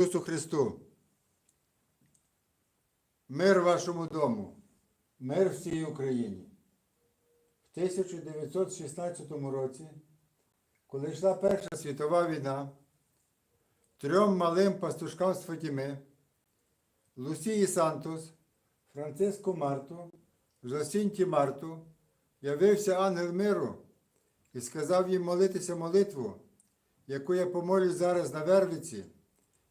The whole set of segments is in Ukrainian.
Ісусу Христу. Мир вашому дому, мир всій Україні. В 1916 році, коли йшла Перша світова війна, трьом малим пастушкам з Фатіми, Лусії Сантос, Франциску Марту, Жосінті Марту, явився ангел миру і сказав їм молитися молитву, яку я помолюсь зараз на Вервиці,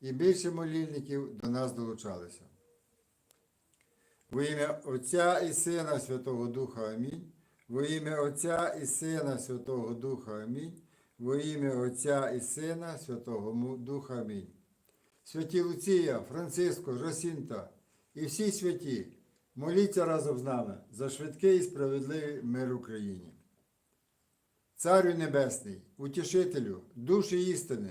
і більше молільників до нас долучалися. Во ім'я Отця і Сина Святого Духа Амінь. Во ім'я Отця і Сина Святого Духа Амінь. Во ім'я Отця і Сина Святого Духа Амінь. Святі Луція, Франциско, Жосінта і всі святі, моліться разом з нами за швидкий і справедливий мир Україні. Царю Небесний, утішителю, душі істини,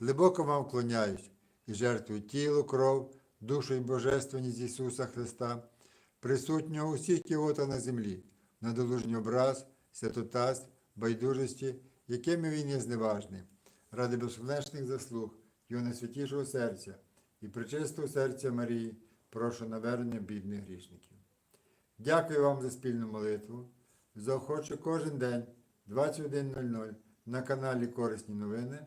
глибоко вам вклоняюсь і жертвую тіло, кров, душу і божественність Ісуса Христа, присутнього усіх кіота на землі, на долужній образ, святотатств, байдужості, якими він є зневажний, ради безконечних заслуг, його найсвятішого серця і причистого серця Марії, прошу навернення бідних грішників. Дякую вам за спільну молитву. Заохочу кожен день 21.00 на каналі Корисні новини